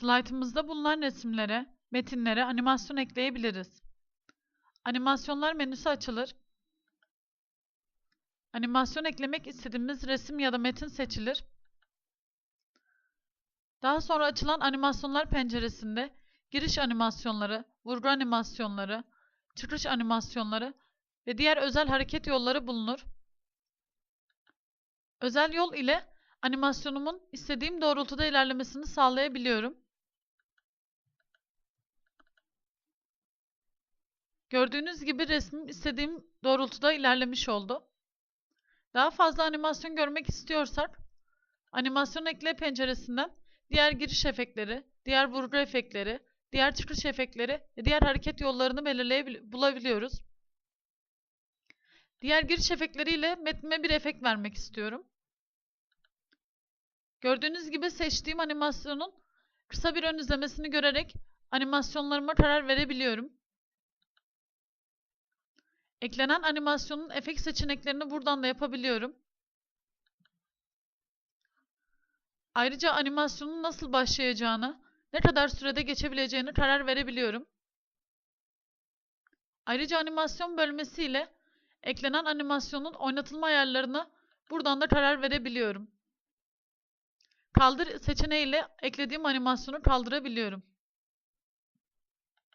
Slaytımızda bulunan resimlere, metinlere animasyon ekleyebiliriz. Animasyonlar menüsü açılır. Animasyon eklemek istediğimiz resim ya da metin seçilir. Daha sonra açılan animasyonlar penceresinde giriş animasyonları, vurgu animasyonları, çıkış animasyonları ve diğer özel hareket yolları bulunur. Özel yol ile animasyonumun istediğim doğrultuda ilerlemesini sağlayabiliyorum. Gördüğünüz gibi resmim istediğim doğrultuda ilerlemiş oldu. Daha fazla animasyon görmek istiyorsak, animasyon ekle penceresinden diğer giriş efektleri, diğer vurgu efektleri, diğer çıkış efektleri ve diğer hareket yollarını bulabiliyoruz. Diğer giriş efektleriyle metnime bir efekt vermek istiyorum. Gördüğünüz gibi seçtiğim animasyonun kısa bir ön izlemesini görerek animasyonlarıma karar verebiliyorum. Eklenen animasyonun efekt seçeneklerini buradan da yapabiliyorum. Ayrıca animasyonun nasıl başlayacağını, ne kadar sürede geçebileceğini karar verebiliyorum. Ayrıca animasyon bölmesi ile eklenen animasyonun oynatılma ayarlarını buradan da karar verebiliyorum. Kaldır seçeneğiyle eklediğim animasyonu kaldırabiliyorum.